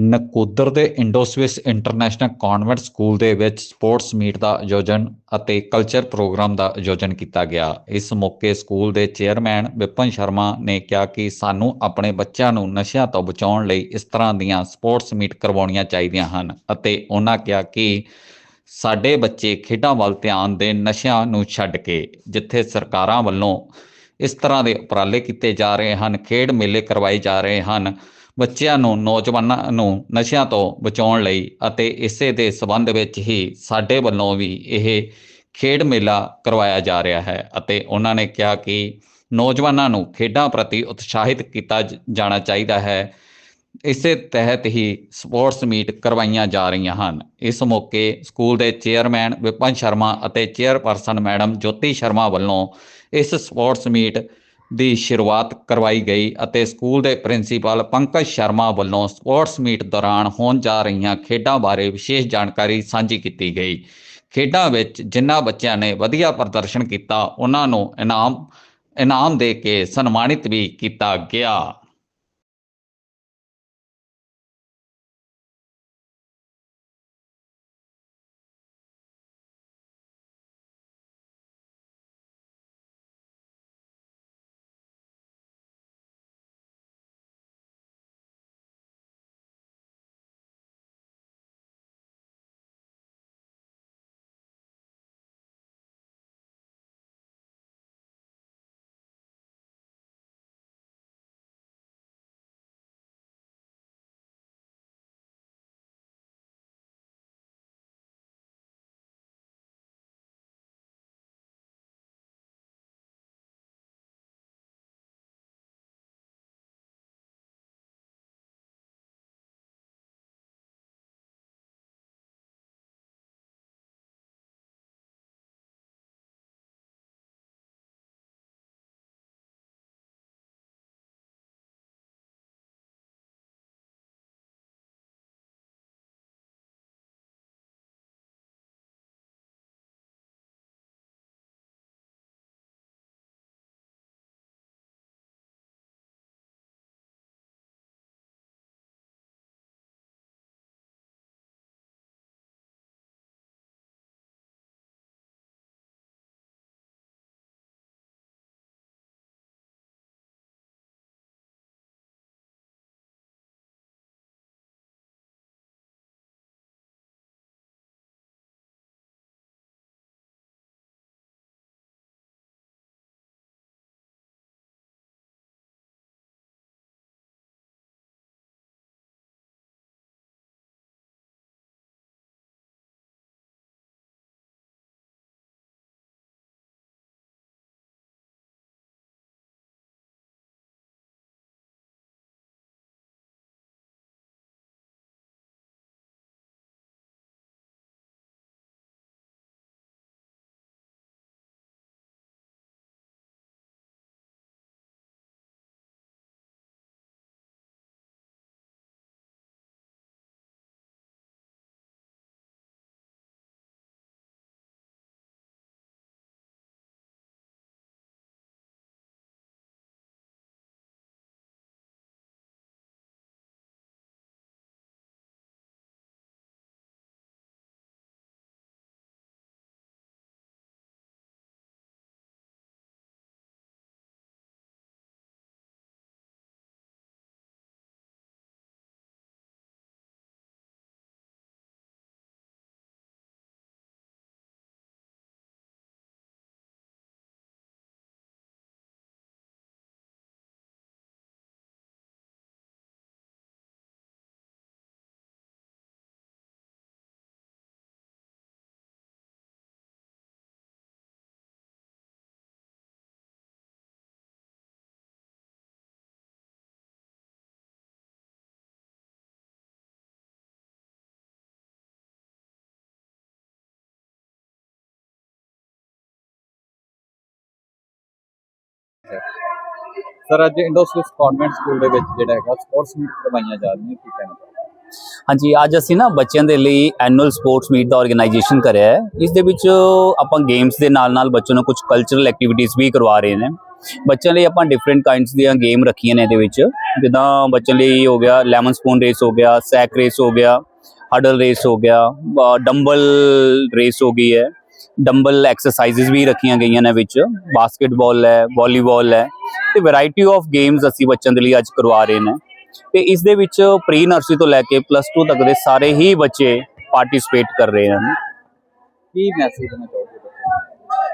ਨਕੋਦਰ ਦੇ Indo Swiss international convent school ਦੇ ਵਿੱਚ ਸਪੋਰਟਸ ਮੀਟ ਦਾ ਆਯੋਜਨ ਅਤੇ ਕਲਚਰ ਪ੍ਰੋਗਰਾਮ ਦਾ ਆਯੋਜਨ ਕੀਤਾ ਗਿਆ। ਇਸ ਮੌਕੇ ਸਕੂਲ ਦੇ ਚੇਅਰਮੈਨ ਵਿਪਨ ਸ਼ਰਮਾ ਨੇ ਕਿਹਾ ਕਿ ਸਾਨੂੰ ਆਪਣੇ ਬੱਚਿਆਂ ਨੂੰ ਨਸ਼ਿਆਂ ਤੋਂ ਬਚਾਉਣ ਲਈ ਇਸ ਤਰ੍ਹਾਂ ਦੀਆਂ ਸਪੋਰਟਸ ਮੀਟ ਕਰਵਾਉਣੀਆਂ ਚਾਹੀਦੀਆਂ ਹਨ ਅਤੇ ਉਹਨਾਂ ਕਿਹਾ ਕਿ ਸਾਡੇ ਬੱਚੇ ਖੇਡਾਂ ਵੱਲ ਧਿਆਨ ਦੇਣ, ਨਸ਼ਿਆਂ ਨੂੰ ਛੱਡ ਕੇ, ਜਿੱਥੇ ਸਰਕਾਰਾਂ ਵੱਲੋਂ ਇਸ ਤਰ੍ਹਾਂ ਦੇ ਉਪਰਾਲੇ ਕੀਤੇ ਜਾ ਰਹੇ ਹਨ, ਖੇਡ ਮੇਲੇ ਕਰਵਾਏ ਜਾ ਰਹੇ ਹਨ। ਬੱਚਿਆਂ ਨੂੰ, ਨੌਜਵਾਨਾਂ ਨੂੰ ਨਸ਼ਿਆਂ ਤੋਂ ਬਚਾਉਣ ਲਈ ਅਤੇ ਇਸੇ ਦੇ ਸਬੰਧ ਵਿੱਚ ਹੀ ਸਾਡੇ ਵੱਲੋਂ ਵੀ ਇਹ ਖੇਡ ਮੇਲਾ ਕਰਵਾਇਆ ਜਾ ਰਿਹਾ ਹੈ ਅਤੇ ਉਹਨਾਂ ਨੇ ਕਿਹਾ ਕਿ ਨੌਜਵਾਨਾਂ ਨੂੰ ਖੇਡਾਂ ਪ੍ਰਤੀ ਉਤਸ਼ਾਹਿਤ ਕੀਤਾ ਜਾਣਾ ਚਾਹੀਦਾ ਹੈ। ਇਸੇ ਤਹਿਤ ਹੀ ਸਪੋਰਟਸ ਮੀਟ ਕਰਵਾਈਆਂ ਜਾ ਰਹੀਆਂ ਹਨ। ਇਸ ਮੌਕੇ ਸਕੂਲ ਦੇ ਚੇਅਰਮੈਨ ਵਿਪਨ ਸ਼ਰਮਾ ਅਤੇ ਚੇਅਰਪਰਸਨ ਮੈਡਮ ਜੋਤੀ ਸ਼ਰਮਾ ਵੱਲੋਂ ਇਸ ਸਪੋਰਟਸ ਮੀਟ ਦੀ ਸ਼ੁਰੂਆਤ ਕਰਵਾਈ ਗਈ ਅਤੇ ਸਕੂਲ ਦੇ ਪ੍ਰਿੰਸੀਪਲ ਪੰਕਜ ਸ਼ਰਮਾ ਵੱਲੋਂ ਸਪੋਰਟਸ ਮੀਟ ਦੌਰਾਨ ਹੋਣ ਜਾ ਰਹੀਆਂ ਖੇਡਾਂ ਬਾਰੇ ਵਿਸ਼ੇਸ਼ ਜਾਣਕਾਰੀ ਸਾਂਝੀ ਕੀਤੀ ਗਈ। ਖੇਡਾਂ ਵਿੱਚ ਜਿਨ੍ਹਾਂ ਬੱਚਿਆਂ ਨੇ ਵਧੀਆ ਪ੍ਰਦਰਸ਼ਨ ਕੀਤਾ, ਉਹਨਾਂ ਨੂੰ ਇਨਾਮ ਇਨਾਮ ਦੇ ਕੇ ਸਨਮਾਨਿਤ ਵੀ ਕੀਤਾ ਗਿਆ। ਸਰ, ਅੱਜ ਇੰਡੋ ਕਨਵੈਂਟ ਸਕੂਲ ਦੇ ਵਿੱਚ ਜਿਹੜਾ ਹੈਗਾ ਸਪੋਰਟਸ ਮੀਟ ਕਰਵਾਈਆਂ ਜਾ ਰਹੀਆਂ, ਕੀ ਕਹਿਣਾ ਹਾਂਜੀ, ਅੱਜ ਅਸੀਂ ਨਾ ਬੱਚਿਆਂ ਦੇ ਲਈ ਐਨੂਅਲ ਸਪੋਰਟਸ ਮੀਟ ਦਾ ਆਰਗੇਨਾਈਜੇਸ਼ਨ ਕਰਿਆ ਹੈ। ਇਸ ਦੇ ਵਿੱਚ ਆਪਾਂ ਗੇਮਸ ਦੇ ਨਾਲ ਨਾਲ ਬੱਚਿਆਂ ਨੂੰ ਕੁਝ ਕਲਚਰਲ ਐਕਟੀਵਿਟੀਜ਼ ਵੀ ਕਰਵਾ ਰਹੇ ਨੇ। ਬੱਚਿਆਂ ਲਈ ਆਪਾਂ ਡਿਫਰੈਂਟ ਕਾਈਂਡਸ ਦੀਆਂ ਗੇਮ ਰੱਖੀਆਂ ਨੇ ਇਹਦੇ ਵਿੱਚ। ਜਿੱਦਾਂ ਬੱਚਿਆਂ ਲਈ ਹੋ ਗਿਆ ਲੈਮਨ ਸਪੂਨ ਰੇਸ ਹੋ ਗਿਆ ਸੈਕ ਰੇਸ ਹੋ ਗਿਆ ਹਡਲ ਰੇਸ ਹੋ ਗਿਆ ਡੰਬਲ ਰੇਸ ਹੋ ਗਈ ਹੈ। ਡੰਬਲ ਐਕਸਰਸਾਈਜ਼ਸ ਵੀ ਰੱਖੀਆਂ ਗਈਆਂ ਨੇ ਵਿੱਚ। ਬਾਸਕਟਬਾਲ ਹੈ ਵਾਲੀਬਾਲ ਹੈ ਤੇ ਵੈਰਾਈਟੀ ਆਫ ਗੇਮਸ ਅਸੀਂ ਬੱਚਿਆਂ ਦੇ ਲਈ ਅੱਜ ਕਰਵਾ ਰਹੇ ਨੇ। ਤੇ ਇਸ ਦੇ ਵਿੱਚ ਪ੍ਰੀ ਨਰਸਰੀ ਤੋਂ ਲੈ ਕੇ ਪਲੱਸ 2 ਤੱਕ ਦੇ ਸਾਰੇ ਹੀ ਬੱਚੇ ਪਾਰਟਿਸਿਪੇਟ ਕਰ ਰਹੇ ਹਨ। ਕੀ ਮੈਸੇਜ ਦੇਣਾ ਚਾਹੋਗੇ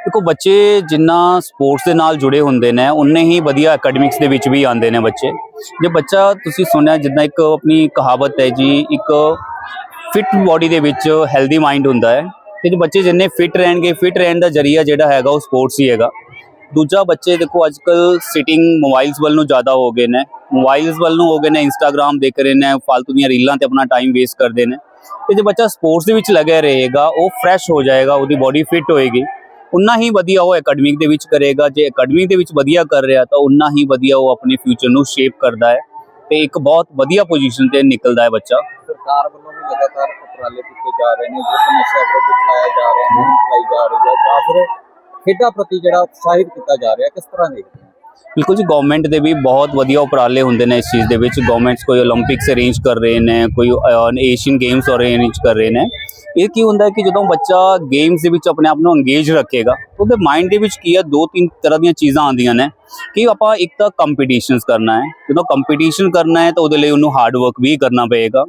ਦੇਖੋ ਬੱਚੇ ਜਿੰਨਾ ਸਪੋਰਟਸ ਦੇ ਨਾਲ ਜੁੜੇ ਹੁੰਦੇ ਨੇ ਉਨੇ ਹੀ ਵਧੀਆ ਅਕੈਡਮਿਕਸ ਦੇ ਵਿੱਚ ਵੀ ਆਉਂਦੇ ਨੇ ਬੱਚੇ। ਜੇ ਬੱਚਾ ਤੁਸੀਂ ਸੁਣਿਆ ਜਿੱਦਾਂ ਇੱਕ ਆਪਣੀ ਕਹਾਵਤ ਹੈ ਜੀ ਇੱਕ ਫਿਟ ਬਾਡੀ ਦੇ ਵਿੱਚ ਹੈਲਦੀ ਮਾਈਂਡ ਹੁੰਦਾ ਹੈ। ਤੇ ਜੇ ਬੱਚੇ ਜਿੰਨੇ ਫਿਟ ਰਹਿਣਗੇ ਫਿਟ ਰਹਿਣ ਦਾ ਜਰੀਆ ਜਿਹੜਾ ਹੈਗਾ ਉਹ ਸਪੋਰਟਸ ਹੀ ਹੈਗਾ। ਦੂਜਾ ਬੱਚੇ ਦੇਖੋ ਅੱਜ ਅੱਜਕੱਲ ਸਿਟਿੰਗ ਮੋਬਾਈਲਸ ਵੱਲ ਨੂੰ ਜ਼ਿਆਦਾ ਹੋ ਗਏ ਨੇ। ਮੋਬਾਈਲਸ ਵੱਲ ਨੂੰ ਹੋ ਗਏ ਨੇ ਇੰਸਟਾਗ੍ਰam ਦੇਖ ਰਹੇ ਨੇ ਫालतू ਦੀਆਂ ਰੀਲਾਂ ਤੇ ਆਪਣਾ ਟਾਈਮ ਵੇਸਟ ਕਰਦੇ ਨੇ। ਤੇ ਜੇ ਬੱਚਾ ਸਪੋਰਟਸ ਦੇ ਵਿੱਚ ਲੱਗਿਆ ਰਹੇਗਾ, ਉਹ ਫਰੈਸ਼ ਹੋ ਜਾਏਗਾ, ਉਹਦੀ ਬਾਡੀ ਫਿਟ ਹੋਏਗੀ। ਉਨਾ ਹੀ ਵਧੀਆ ਉਹ ਅਕੈਡਮਿਕ ਦੇ ਵਿੱਚ ਕਰੇਗਾ। ਜੇ ਅਕੈਡਮਿਕ ਦੇ ਵਿੱਚ ਵਧੀਆ ਕਰ ਰਿਹਾ, ਤਾਂ ਉਨਾ ਹੀ ਵਧੀਆ ਉਹ ਆਪਣੇ ਫਿਊਚਰ ਨੂੰ ਸ਼ੇਪ ਕਰਦਾ ਹੈ। ਤੇ ਇੱਕ ਬਹੁਤ ਵਧੀਆ ਪੋਜੀਸ਼ਨ ਤੇ ਨਿਕਲਦਾ ਹੈ ਬੱਚਾ। ਸਰਕਾਰ ਵੱਲੋਂ ਵੀ ਲਗਾਤਾਰ ਉਪਰਾਲੇ ਕੀਤੇ ਜਾ ਰਹੇ ਨੇ ਯੁੱਧ ਨਸ਼ਾ ਵਿਰੁੱਧ ਚਲਾਇਆ ਜਾ ਰਿਹਾ ਹੈ ਚਲਾਈ ਜਾ ਰਹੀ ਹੈ, ਜਾਂ ਫਿਰ ਖੇਡਾਂ ਪ੍ਰਤੀ ਜਿਹੜਾ ਉਤਸ਼ਾਹਿਤ ਕੀਤਾ ਜਾ ਰਿਹਾ, ਕਿਸ ਤਰ੍ਹਾਂ ਦੇਖਦੇ ਹੋ? ਬਿਲਕੁਲ ਜੀ ਗਵਰਨਮੈਂਟ ਦੇ ਵੀ ਬਹੁਤ ਵਧੀਆ ਉਪਰਾਲੇ ਹੁੰਦੇ ਨੇ ਇਸ ਚੀਜ਼ ਦੇ ਵਿੱਚ। ਗਵਰਨਮੈਂਟਸ ਕੋਈ 올림픽ਸ ਅਰੇਂਜ ਕਰ ਰਹੇ ਨੇ, ਕੋਈ ਏਸ਼ੀਅਨ ਗੇਮਸ ਅਰੇਂਜ ਕਰ ਰਹੇ ਨੇ। ਇਹ ਕੀ ਹੁੰਦਾ ਕਿ ਜਦੋਂ ਬੱਚਾ ਗੇਮਸ ਦੇ ਵਿੱਚ ਆਪਣੇ ਆਪ ਨੂੰ ਅੰਗੇਜ ਰੱਖੇਗਾ ਉਹਦੇ ਮਾਈਂਡ ਦੇ ਵਿੱਚ ਕੀ ਹੈ, ਦੋ ਤਿੰਨ ਤਰ੍ਹਾਂ ਦੀਆਂ ਚੀਜ਼ਾਂ ਆਉਂਦੀਆਂ ਨੇ ਕਿ ਆਪਾਂ ਇੱਕ ਤਾਂ ਕੰਪੀਟੀਸ਼ਨਸ ਕਰਨਾ ਹੈ। ਜਦੋਂ ਕੰਪੀਟੀਸ਼ਨ ਕਰਨਾ ਹੈ, ਤਾਂ ਉਹਦੇ ਲਈ ਉਹਨੂੰ ਵੀ ਕਰਨਾ ਪਏਗਾ।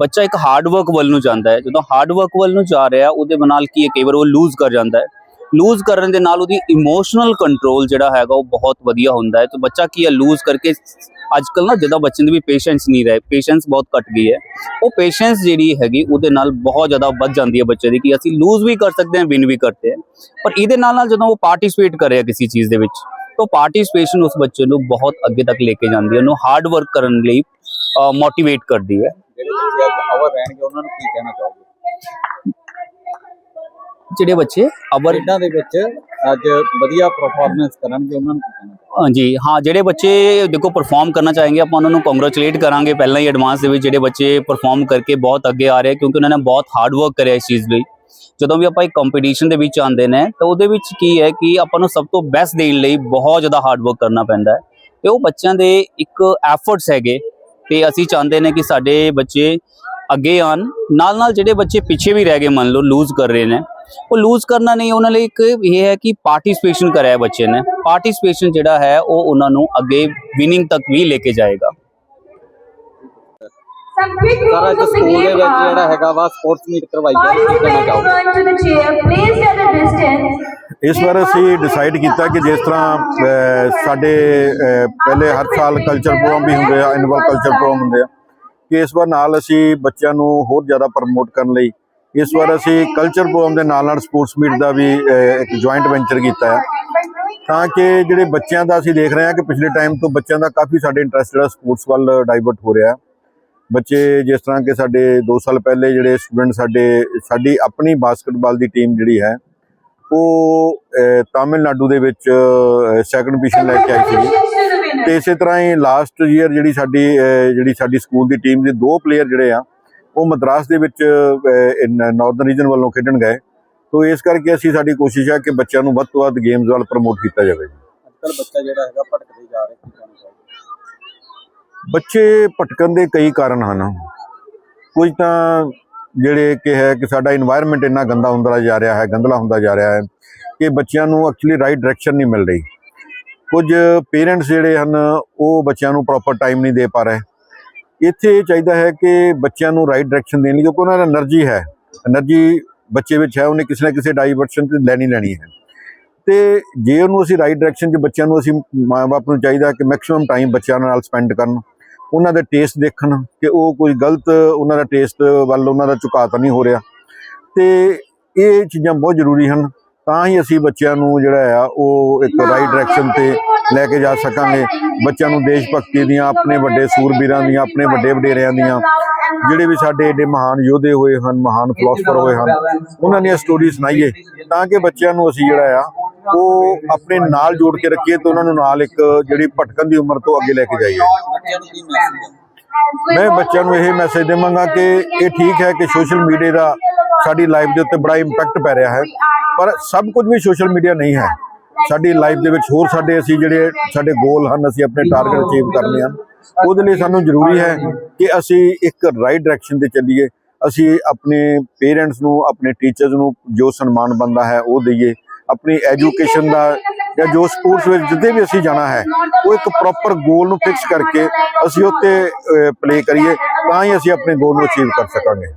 ਬੱਚਾ ਇੱਕ ਹਾਰਡ ਵਰਕ ਵੱਲ ਨੂੰ ਜਾਂਦਾ ਹੈ। ਜਦੋਂ ਹਾਰਡ ਵਰਕ ਵੱਲ ਨੂੰ ਜਾ ਰਿਹਾ, ਉਹਦੇ ਨਾਲ ਕੀ ਹੈ? ਕਈ ਵਾਰ ਉਹ ਲੂਜ਼ ਕਰ ਜਾਂਦਾ ਹੈ। ਲੂਜ਼ ਕਰਨ ਦੇ ਨਾਲ ਉਹਦੀ ਇਮੋਸ਼ਨਲ ਕੰਟਰੋਲ ਜਿਹੜਾ ਹੈਗਾ, ਉਹ ਬਹੁਤ ਵਧੀਆ ਹੁੰਦਾ ਹੈ। ਤੇ ਬੱਚਾ ਕੀ ਹੈ? ਲੂਜ਼ ਕਰਕੇ ਅੱਜ ਕੱਲ ਨਾ ਜਦੋਂ ਬੱਚੇ ਦੇ ਵੀ ਪੇਸ਼ੈਂਸ ਨਹੀਂ ਰਹੇ ਪੇਸ਼ੈਂਸ ਬਹੁਤ ਘਟ ਗਈ ਹੈ। ਉਹ ਪੇਸ਼ੈਂਸ ਜਿਹੜੀ ਹੈਗੀ, ਉਹਦੇ ਨਾਲ ਬਹੁਤ ਜ਼ਿਆਦਾ ਵੱਧ ਜਾਂਦੀ ਹੈ ਬੱਚੇ ਦੀ ਕਿ ਅਸੀਂ ਲੂਜ਼ ਵੀ ਕਰ ਸਕਦੇ ਹਾਂ ਵਿਨ ਵੀ ਕਰਦੇ ਹਾਂ। ਪਰ ਇਹਦੇ ਨਾਲ ਨਾਲ ਜਦੋਂ ਉਹ ਪਾਰਟਿਸਿਪੇਟ ਕਰਿਆ ਕਿਸੇ ਚੀਜ਼ ਦੇ ਵਿੱਚ, ਤਾਂ ਪਾਰਟਿਸਿਪੇਸ਼ਨ ਉਸ ਬੱਚੇ ਨੂੰ ਬਹੁਤ ਅੱਗੇ ਤੱਕ ਲੈ ਕੇ ਜਾਂਦੀ ਹੈ। ਉਹਨੂੰ ਹਾਰਡ ਵਰਕ ਕਰਨ ਲਈ ਮੋਟੀਵੇਟ ਕਰਦੀ ਹੈ। ਜਿਹੜੇ ਬੱਚੇ ਅੱਜ ਅਵਰ ਰਹਿਣਗੇ ਉਹਨਾਂ ਨੂੰ ਕੀ ਕਹਿਣਾ ਚਾਹੋਗੇ? ਜਿਹੜੇ ਬੱਚੇ ਅਵਰ ਖੇਡਾਂ ਦੇ ਵਿੱਚ ਅੱਜ ਵਧੀਆ ਪਰਫਾਰਮੈਂਸ ਕਰਨਗੇ ਉਹਨਾਂ ਨੂੰ ਕੀ ਕਹਿਣਾ ਚਾਹੋਗੇ? ਹਾਂਜੀ ਹਾਂ ਜਿਹੜੇ ਬੱਚੇ ਦੇਖੋ ਪਰਫਾਰਮ ਕਰਨਾ ਚਾहेंगे ਆਪਾਂ ਉਹਨਾਂ ਨੂੰ ਕੰਗ੍ਰੈਚੁਲੇਟ ਕਰਾਂਗੇ ਪਹਿਲਾਂ ਹੀ ਐਡਵਾਂਸ ਦੇ ਵਿੱਚ ਜਿਹੜੇ ਬੱਚੇ ਪਰਫਾਰਮ ਕਰਕੇ ਬਹੁਤ ਅੱਗੇ ਆ ਰਹੇ ਕਿਉਂਕਿ ਉਹਨਾਂ ਨੇ ਬਹੁਤ ਹਾਰਡ ਵਰਕ ਕਰਿਆ ਇਸ ਚੀਜ਼ ਲਈ। ਜਦੋਂ ਵੀ ਆਪਾਂ ਇੱਕ ਕੰਪੀਟੀਸ਼ਨ ਦੇ ਵਿੱਚ ਆਉਂਦੇ ਨੇ ਤਾਂ ਉਹਦੇ ਵਿੱਚ ਕੀ ਹੈ ਕਿ ਆਪਾਂ ਨੂੰ ਸਭ ਤੋਂ ਬੈਸਟ ਦੇਣ ਲਈ ਬਹੁਤ ਜ਼ਿਆਦਾ ਹਾਰਡ ਵਰਕ ਕਰਨਾ ਪੈਂਦਾ ਹੈ। ਤੇ ਉਹ ਬੱਚਿਆਂ ਦੇ ਇੱਕ ਐਫਰਟਸ ਹੈਗੇ ਤੇ ਅਸੀਂ ਚਾਹੁੰਦੇ ਨੇ ਕਿ ਸਾਡੇ ਬੱਚੇ ਅੱਗੇ ਆਣ ਨਾਲ ਨਾਲ ਜਿਹੜੇ ਬੱਚੇ ਪਿੱਛੇ ਵੀ ਰਹਿ ਗਏ ਮੰਨ ਲਓ ਲੂਜ਼ ਕਰ ਰਹੇ ਨੇ ਉਹ ਲੂਜ਼ ਕਰਨਾ ਨਹੀਂ ਉਹਨਾਂ ਲਈ ਇੱਕ ਇਹ ਹੈ ਕਿ ਪਾਰਟਿਸਿਪੇਸ਼ਨ ਕਰਾਇਆ ਬੱਚੇ ਨੇ। ਪਾਰਟਿਸਿਪੇਸ਼ਨ ਜਿਹੜਾ ਹੈ ਉਹ ਉਹਨਾਂ ਨੂੰ ਅੱਗੇ ਵਿਨਿੰਗ ਤੱਕ ਵੀ ਲੈ ਕੇ ਜਾਏਗਾ। ਸਾਰਾ ਅੱਜ ਸਕੂਲ ਦੇ ਵਿੱਚ ਜਿਹੜਾ ਹੈਗਾ ਵਾ ਸਪੋਰਟਸ ਮੀਟ ਕਰਵਾਈ ਜਾ ਰਹੀ ਹੈ ਇਸ ਵਾਰ ਅਸੀਂ ਡਿਸਾਈਡ ਕੀਤਾ ਕਿ ਜਿਸ ਤਰ੍ਹਾਂ ਸਾਡੇ ਪਹਿਲੇ ਹਰ ਸਾਲ ਕਲਚਰ ਪ੍ਰੋਗਰਾਮ ਵੀ ਹੁੰਦੇ ਆ ਐਨੂਅਲ ਕਲਚਰ ਪ੍ਰੋਗਰਾਮ ਹੁੰਦੇ ਆ ਕਿ ਇਸ ਵਾਰ ਨਾਲ ਅਸੀਂ ਬੱਚਿਆਂ ਨੂੰ ਹੋਰ ਜ਼ਿਆਦਾ ਪ੍ਰਮੋਟ ਕਰਨ ਲਈ ਇਸ ਵਾਰ ਅਸੀਂ ਕਲਚਰ ਪ੍ਰੋਗਰਾਮ ਦੇ ਨਾਲ ਨਾਲ ਸਪੋਰਟਸ ਮੀਟ ਦਾ ਵੀ ਇੱਕ ਜੁਆਇੰਟ ਵੈਂਚਰ ਕੀਤਾ ਹੈ ਤਾਂ ਕਿ ਜਿਹੜੇ ਬੱਚਿਆਂ ਦਾ ਅਸੀਂ ਦੇਖ ਰਹੇ ਹਾਂ ਕਿ ਪਿਛਲੇ ਟਾਈਮ ਤੋਂ ਬੱਚਿਆਂ ਦਾ ਕਾਫੀ ਸਾਡੇ ਇੰਟਰਸਟ ਜਿਹੜਾ ਸਪੋਰਟਸ ਵੱਲ ਡਾਈਵਰਟ ਹੋ ਰਿਹਾ। ਬੱਚੇ ਜਿਸ ਤਰ੍ਹਾਂ ਕਿ ਸਾਡੇ 2 ਸਾਲ ਪਹਿਲੇ ਜਿਹੜੇ ਸਟੂਡੈਂਟ ਸਾਡੇ ਸਾਡੀ ਆਪਣੀ ਬਾਸਕਟਬਾਲ ਦੀ ਟੀਮ ਜਿਹੜੀ ਹੈ ਉਹ ਤਾਮਿਲਨਾਡੂ ਦੇ ਵਿੱਚ ਸੈਕੰਡ ਪੋਜੀਸ਼ਨ ਲੈ ਕੇ ਆਈ ਸੀ ਤੇ ਇਸੇ ਤਰ੍ਹਾਂ ਹੀ ਲਾਸਟ ਈਅਰ ਜਿਹੜੀ ਸਾਡੀ ਜਿਹੜੀ ਸਾਡੀ ਸਕੂਲ ਦੀ ਟੀਮ ਦੇ ਦੋ ਪਲੇਅਰ ਜਿਹੜੇ ਆ ਉਹ ਮਦਰਾਸ ਦੇ ਵਿੱਚ ਨਾਰਥਰਨ ਰੀਜਨ ਵੱਲੋਂ ਖੇਡਣ ਗਏ। ਤੋਂ ਇਸ ਕਰਕੇ ਅਸੀਂ ਸਾਡੀ ਕੋਸ਼ਿਸ਼ ਹੈ ਕਿ ਬੱਚਿਆਂ ਨੂੰ ਵੱਧ ਤੋਂ ਵੱਧ ਗੇਮਸ ਵੱਲ ਪ੍ਰਮੋਟ ਕੀਤਾ ਜਾਵੇ। ਅੱਜ ਕੱਲ ਬੱਚਾ ਜਿਹੜਾ ਹੈਗਾ ਭਟਕਦੇ ਜਾ ਰਿਹਾ ਬੱਚੇ ਭਟਕਣ ਦੇ ਕਈ ਕਾਰਨ ਹਨ। ਕੁਝ ਤਾਂ ਜਿਹੜੇ ਕਿ ਹੈ ਕਿ ਸਾਡਾ এনवायरमेंट ਇੰਨਾ ਗੰਦਾ ਹੁੰਦਾ ਜਾ ਰਿਹਾ ਹੈ, ਗੰਦਲਾ ਹੁੰਦਾ ਜਾ ਰਿਹਾ ਹੈ ਕਿ ਬੱਚਿਆਂ ਨੂੰ ਐਕਚੁਅਲੀ ਰਾਈਟ ਡਾਇਰੈਕਸ਼ਨ ਨਹੀਂ ਮਿਲ ਰਹੀ। ਕੁਝ ਪੇਰੈਂਟਸ ਜਿਹੜੇ ਹਨ, ਉਹ ਬੱਚਿਆਂ ਨੂੰ ਪ੍ਰੋਪਰ ਟਾਈਮ ਨਹੀਂ ਦੇ ਪਾ ਰਹੇ। ਇੱਥੇ ਚਾਹੀਦਾ ਹੈ ਕਿ ਬੱਚਿਆਂ ਨੂੰ ਰਾਈਟ ਡਾਇਰੈਕਸ਼ਨ ਦੇਣ ਲਈ, ਕਿਉਂਕਿ ਉਹਨਾਂ ਦਾ એનર્ਜੀ ਹੈ। એનર્ਜੀ ਬੱਚੇ ਵਿੱਚ ਹੈ, ਉਹਨੇ ਕਿਸੇ ਨਾ ਕਿਸੇ ਡਾਈਵਰਸ਼ਨ ਤੇ ਲੈਣੀ ਲੈਣੀ ਹੈ। ਤੇ ਜੇ ਉਹਨੂੰ ਅਸੀਂ ਰਾਈਟ ਡਾਇਰੈਕਸ਼ਨ 'ਚ ਬੱਚਿਆਂ ਨੂੰ ਅਸੀਂ ਮਾਪੇ ਨੂੰ ਚਾਹੀਦਾ ਕਿ ਮੈਕਸਿਮਮ ਟਾਈਮ ਬੱਚਿਆਂ ਨਾਲ ਸਪੈਂਡ ਕਰਨ ਉਹਨਾਂ ਦੇ ਟੇਸਟ ਦੇਖਣ ਕਿ ਉਹ ਕੋਈ ਗਲਤ ਉਹਨਾਂ ਦਾ ਟੇਸਟ ਵੱਲ ਉਹਨਾਂ ਦਾ ਝੁਕਾਅ ਤਾਂ ਨਹੀਂ ਹੋ ਰਿਹਾ। ਤੇ ਇਹ ਚੀਜ਼ਾਂ ਬਹੁਤ ਜ਼ਰੂਰੀ ਹਨ ਤਾਂ ਹੀ ਅਸੀਂ ਬੱਚਿਆਂ ਨੂੰ ਜਿਹੜਾ ਆ ਉਹ ਇੱਕ ਰਾਈਟ ਡਾਇਰੈਕਸ਼ਨ ਤੇ ਲੈ ਕੇ ਜਾ ਸਕਾਂਗੇ। ਬੱਚਿਆਂ ਨੂੰ ਦੇਸ਼ ਭਗਤੀ ਦੀਆਂ ਆਪਣੇ ਵੱਡੇ ਸੂਰਬੀਰਾਂ ਦੀਆਂ ਆਪਣੇ ਵੱਡੇ ਵਡੇਰਿਆਂ ਦੀਆਂ ਜਿਹੜੇ ਵੀ ਸਾਡੇ ਏਡੇ ਮਹਾਨ ਯੋਧੇ ਹੋਏ ਹਨ ਮਹਾਨ ਫਿਲਾਸਫਰ ਹੋਏ ਹਨ ਉਹਨਾਂ ਦੀਆਂ ਸਟੋਰੀ ਸੁਣਾਈਏ ਤਾਂ ਕਿ ਬੱਚਿਆਂ ਨੂੰ ਅਸੀਂ ਜਿਹੜਾ ਆ ਉਹ ਆਪਣੇ ਨਾਲ ਜੋੜ ਕੇ ਰੱਖੀਏ ਤੇ ਉਹਨਾਂ ਨੂੰ ਨਾਲ ਇੱਕ ਜਿਹੜੀ ਭਟਕਣ ਦੀ ਉਮਰ ਤੋਂ ਅੱਗੇ ਲੈ ਕੇ ਜਾਈਏ। ਮੈਂ ਬੱਚਿਆਂ ਨੂੰ ਇਹ ਮੈਸੇਜ ਦੇਵਾਂਗਾ ਕਿ ਇਹ ਠੀਕ ਹੈ ਕਿ ਸੋਸ਼ਲ ਮੀਡੀਆ ਦਾ ਸਾਡੀ ਲਾਈਫ ਦੇ ਉੱਤੇ ਬੜਾ ਇੰਪੈਕਟ ਪੈ ਰਿਹਾ ਹੈ। ਪਰ ਸਭ ਕੁਝ ਵੀ ਸੋਸ਼ਲ ਮੀਡੀਆ ਨਹੀਂ ਹੈ। ਸਾਡੀ ਲਾਈਫ ਦੇ ਵਿੱਚ ਹੋਰ ਸਾਡੇ ਅਸੀਂ ਜਿਹੜੇ ਸਾਡੇ ਗੋਲ ਹਨ, ਅਸੀਂ ਆਪਣੇ ਟਾਰਗੇਟ ਅਚੀਵ ਕਰਨੇ ਹਨ, ਉਹਦੇ ਲਈ ਸਾਨੂੰ ਜ਼ਰੂਰੀ ਹੈ ਕਿ ਅਸੀਂ ਇੱਕ ਰਾਈਟ ਡਾਇਰੈਕਸ਼ਨ ਤੇ ਚੱਲੀਏ। ਅਸੀਂ ਆਪਣੇ ਪੇਰੈਂਟਸ ਨੂੰ, ਆਪਣੇ ਟੀਚਰਸ ਨੂੰ ਜੋ ਸਨਮਾਨ ਬੰਦਾ ਹੈ, ਉਹ ਦਈਏ। ਆਪਣੀ ਐਜੂਕੇਸ਼ਨ ਦਾ ਜਾਂ ਜੋ ਸਪੋਰਟਸ ਵਿੱਚ ਜਿੱਦੇ ਵੀ ਅਸੀਂ ਜਾਣਾ ਹੈ, ਉਹ ਇੱਕ ਪ੍ਰੋਪਰ ਗੋਲ ਨੂੰ ਫਿਕਸ ਕਰਕੇ ਅਸੀਂ ਉੱਤੇ ਪਲੇ ਕਰੀਏ, ਤਾਂ ਹੀ ਅਸੀਂ ਆਪਣੇ ਗੋਲ ਨੂੰ ਅਚੀਵ ਕਰ ਸਕਾਂਗੇ।